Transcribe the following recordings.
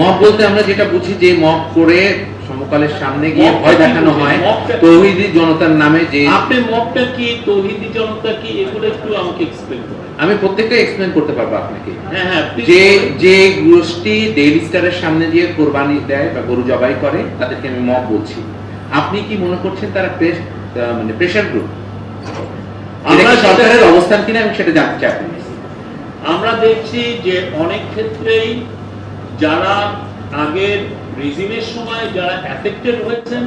Mob বলতে আমরা যেটা বুঝি যে মব করে সমকালের সামনে গিয়ে ভয় দেখানো হয় তৌহিদি জনতার নামে যে আপনি মবটা কি তৌহিদি জনতা কি এগুলো একটু আমাকে এক্সপ্লেন করেন। আমি প্রত্যেকটা এক্সপ্লেন করতে পারব আপনাকে। হ্যাঁ হ্যাঁ যে যে গোষ্ঠী ডেইলি স্টারের সামনে দিয়ে কোরবানি দেয় বা গরু জবাই করে তাদেরকে আমি মব বলছি। আপনি কি মনে করছেন তারা প্রেস মানে প্রেশার গ্রুপ আমরা সরকারের অবস্থান কিনা আমি সেটা জানতে চাই। আমরা দেখছি যে অনেক ক্ষেত্রেই যারা আগের রিজিমের সময় যারা অ্যাফেক্টেড হয়েছেন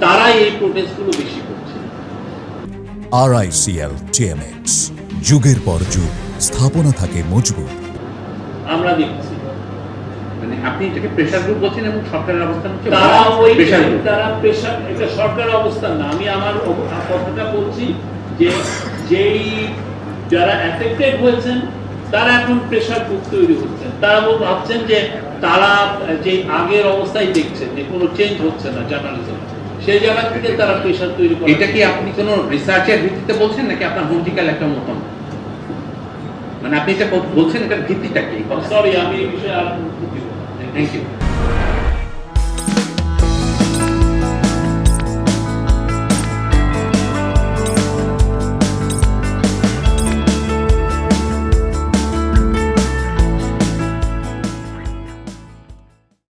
তারাই এই প্রোটেস্টগুলো বেশি করছে। আরআইসিএল টিএমএক্স যুগের পর যুগ স্থাপনা থাকে মজবুত। আমরা দেখছি। মানে আপনি এটাকে প্রেশার গ্রুপ বলছেন এবং সরকারের অবস্থান হচ্ছে? তারা ওই প্রেশার গ্রুপ তারা প্রেশার এটা সরকারের অবস্থান না। আমি আমার কথাটা বলছি যে যেই যারা অ্যাফেক্টেড হয়েছেন তারা এখন প্রেশার কুক তৈরি হচ্ছেন তারা ভাবছেন যে তারা যে আগের অবস্থায় দেখছেন যে কোনো চেঞ্জ হচ্ছে না জার্নালিজম সেই জায়গা থেকে তারা প্রেশার তৈরি করে এটা কি আপনি কোনো রিসার্চের ভিত্তিতে বলছেন নাকি আপনার হোমটিক্যাল একটা মতন মানে আপনি এটা বলছেন এটার ভিত্তিটা কি? সরি আমি এই বিষয়ে আর থ্যাংক ইউ